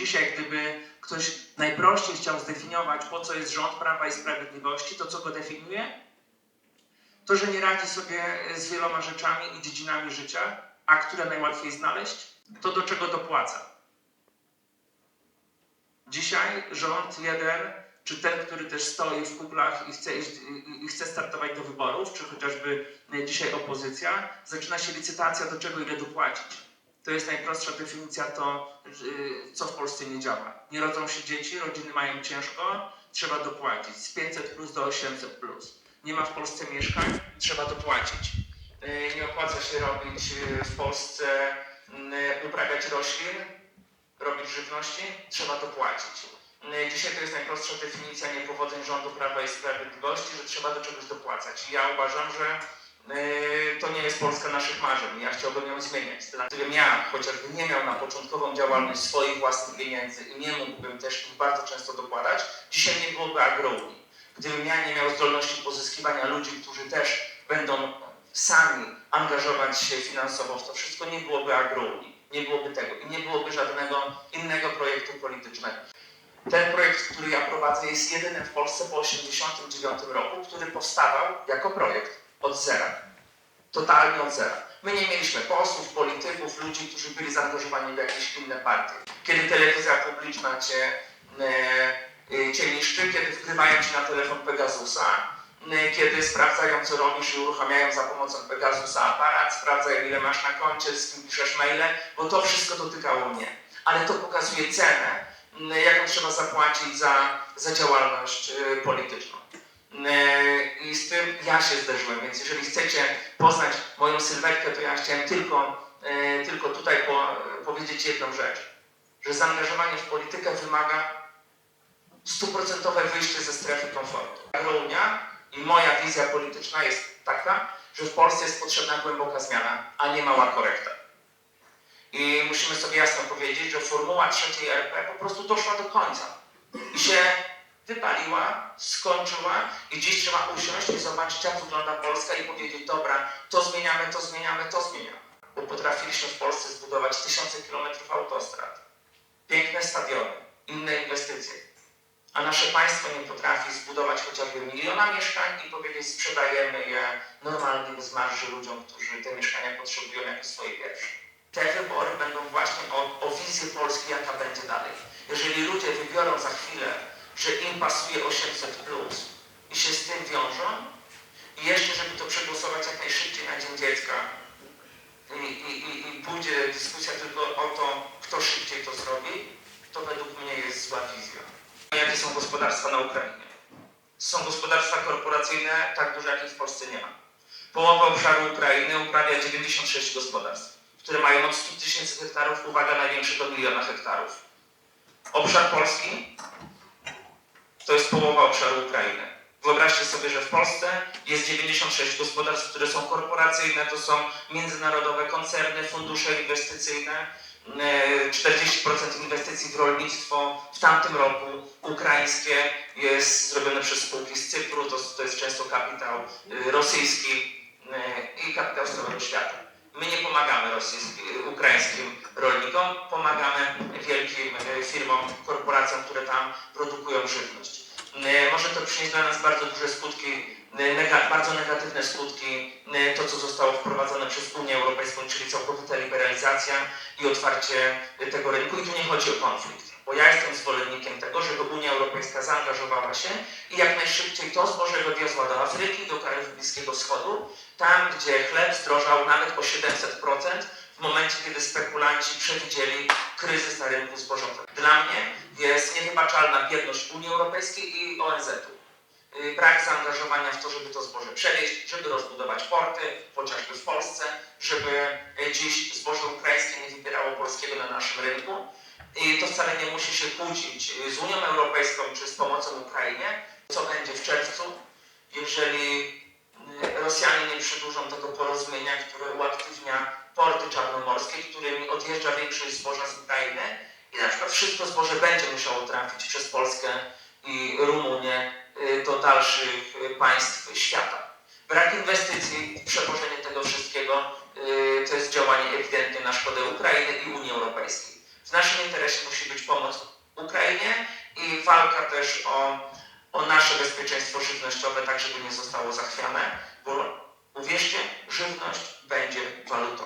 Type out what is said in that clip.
dzisiaj, gdyby ktoś najprościej chciał zdefiniować, po co jest rząd Prawa i Sprawiedliwości, to co go definiuje? To, że nie radzi sobie z wieloma rzeczami i dziedzinami życia, a które najłatwiej znaleźć, to do czego dopłaca. Dzisiaj rząd jeden, czy ten, który też stoi w kuplach i chce, i chce startować do wyborów, czy chociażby e, dzisiaj opozycja, zaczyna się licytacja, do czego ile dopłacić. To jest najprostsza definicja to, co w Polsce nie działa. Nie rodzą się dzieci, rodziny mają ciężko, trzeba dopłacić. Z 500 plus do 800 plus. Nie ma w Polsce mieszkań, trzeba dopłacić. Y, Nie opłaca się robić y, w Polsce, y, uprawiać roślin, robić żywności, trzeba dopłacić. Dzisiaj to jest najprostsza definicja niepowodzeń rządu Prawa i Sprawiedliwości, że trzeba do czegoś dopłacać. Ja uważam, że to nie jest Polska naszych marzeń. Ja chciałbym ją zmieniać. Gdybym ja chociażby nie miał na początkową działalność swoich własnych pieniędzy i nie mógłbym też ich bardzo często dokładać, dzisiaj nie byłoby agrounii. Gdybym ja nie miał zdolności pozyskiwania ludzi, którzy też będą sami angażować się finansowo w to wszystko, nie byłoby agrounii. Nie byłoby tego i nie byłoby żadnego innego projektu politycznego. Ten projekt, który ja prowadzę, jest jedynym w Polsce po 1989 roku, który powstawał jako projekt od zera. Totalnie od zera. My nie mieliśmy posłów, polityków, ludzi, którzy byli zaangażowani w jakieś inne partie. Kiedy telewizja publiczna cię, e, e, cię niszczy, kiedy wgrywają ci na telefon Pegasusa, e, kiedy sprawdzają, co robisz i uruchamiają za pomocą Pegasusa aparat, sprawdzają, ile masz na koncie, z kim piszesz maile, bo to wszystko dotykało mnie. Ale to pokazuje cenę, m, jaką trzeba zapłacić za, za działalność e, ja się zderzyłem, więc jeżeli chcecie poznać moją sylwetkę, to ja chciałem tylko, e, tylko tutaj po, powiedzieć jedną rzecz, że zaangażowanie w politykę wymaga stuprocentowe wyjście ze strefy komfortu. Agronia i moja wizja polityczna jest taka, że w Polsce jest potrzebna głęboka zmiana, a nie mała korekta. I musimy sobie jasno powiedzieć, że formuła trzeciej RP po prostu doszła do końca i się wypaliła, skończyła i dziś trzeba usiąść i zobaczyć, jak wygląda Polska i powiedzieć, dobra, to zmieniamy, to zmieniamy, to zmieniamy. Bo potrafiliśmy w Polsce zbudować tysiące kilometrów autostrad, piękne stadiony, inne inwestycje. A nasze państwo nie potrafi zbudować chociażby miliona mieszkań i powiedzieć, sprzedajemy je normalnie bez marży ludziom, którzy te mieszkania potrzebują jako swoje pierwsze. Te wybory będą właśnie o, o wizję Polski, jaka będzie dalej. Jeżeli ludzie wybiorą za chwilę, że im pasuje 800 plus i się z tym wiążą, i jeszcze, żeby to przegłosować jak najszybciej na Dzień Dziecka, i, i, i, i pójdzie dyskusja tylko o to, kto szybciej to zrobi, to według mnie jest zła wizja. Jakie są gospodarstwa na Ukrainie? Są gospodarstwa korporacyjne tak duże, jakich w Polsce nie ma. Połowa obszaru Ukrainy uprawia 96 gospodarstw, które mają od 100 tysięcy hektarów, uwaga, największe do miliona hektarów. Obszar Polski to jest połowa obszaru Ukrainy. Wyobraźcie sobie, że w Polsce jest 96 gospodarstw, które są korporacyjne, to są międzynarodowe koncerny, fundusze inwestycyjne, e, 40% inwestycji w rolnictwo w tamtym roku ukraińskie jest zrobione przez spółki z Cypru, to, to jest często kapitał e, rosyjski e, i kapitał z całego świata. My nie pomagamy rosyjskim, ukraińskim rolnikom, e, firmom, korporacjom, które tam produkują żywność. E, Może to przynieść dla nas bardzo duże skutki, e, bardzo negatywne skutki, e, to co zostało wprowadzone przez Unię Europejską, czyli całkowita liberalizacja i otwarcie tego rynku. I tu nie chodzi o konflikt, bo ja jestem zwolennikiem tego, żeby Unia Europejska zaangażowała się i jak najszybciej to zboże wywiozła do Afryki, do krajów Bliskiego Wschodu, tam gdzie chleb zdrożał nawet o 700%, w momencie, kiedy spekulanci przewidzieli kryzys na rynku zbożowym. Dla mnie jest niewybaczalna bierność Unii Europejskiej i ONZ-u. Y, Brak zaangażowania w to, żeby to zboże przewieźć, żeby rozbudować porty, chociażby w Polsce, żeby y, dziś zboże ukraińskie nie wybierało polskiego na naszym rynku. I to wcale nie musi się kłócić y, z Unią Europejską czy z pomocą Ukrainie. Co będzie w czerwcu, jeżeli Rosjanie nie przedłużą tego porozumienia, które uaktywnia porty czarnomorskie, którymi odjeżdża większość zboża z Ukrainy i na przykład wszystko zboże będzie musiało trafić przez Polskę i Rumunię y, do dalszych y, państw świata. Brak inwestycji, przełożenie tego wszystkiego y, to jest działanie ewidentnie na szkodę Ukrainy i Unii Europejskiej. W naszym interesie musi być pomoc też o, o nasze bezpieczeństwo żywnościowe, tak żeby nie zostało zachwiane, bo uwierzcie, żywność będzie walutą.